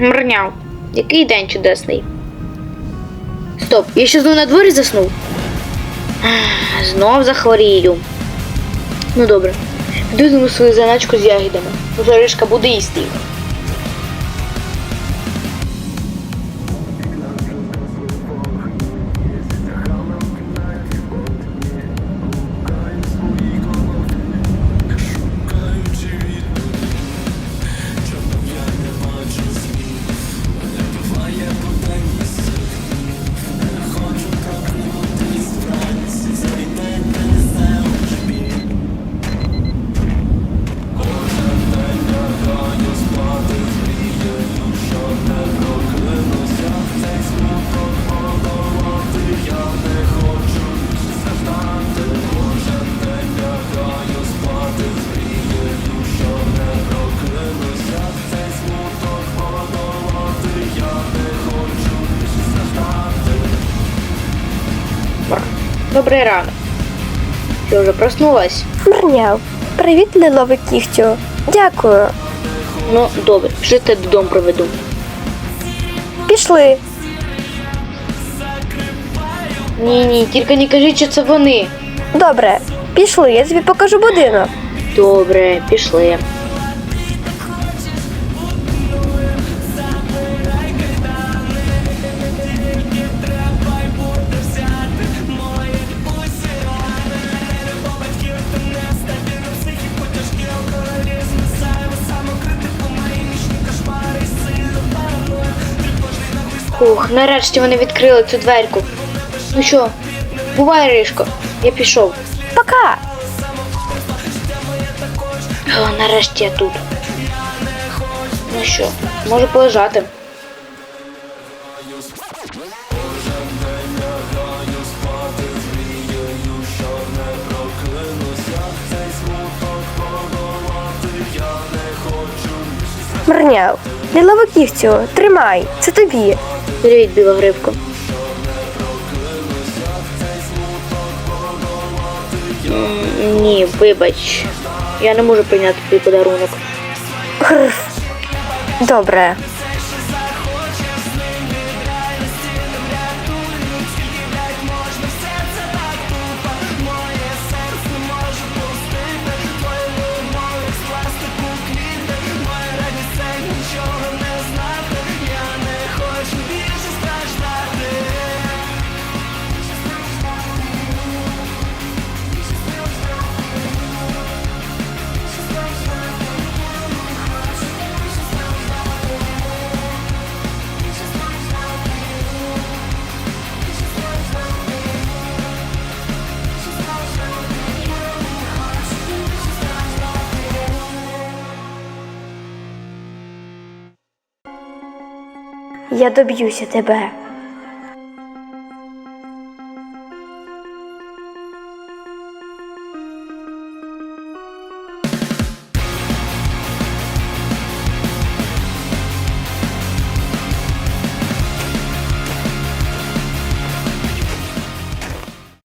Мрняв. Який день чудесний. Стоп, я ще знов на дворі заснув. Знов захворію. Ну добре. Піду свою заначку з ягідами. Може буде їсти їх. Добрий ранок. Ти вже проснулась? Мрняв. Привіт, лиловий кігтю. Дякую. Ну, добре, пішли тебе додому проведу. Пішли. Ні, ні, тільки не кажіть, що це вони. Добре, пішли, я тобі покажу будинок. Добре, пішли. Ух, нарешті вони відкрили цю дверку. Ну що, бувай, Ришко, я пішов. Пока. О, нарешті я тут. Ну що, можу полежати. Мрняв. Лиловий кігтю, тримай, це тобі. Привіт, біла гривко. Ні, вибач. Я не можу прийняти твій подарунок. Добре. Я доб'юся тебе.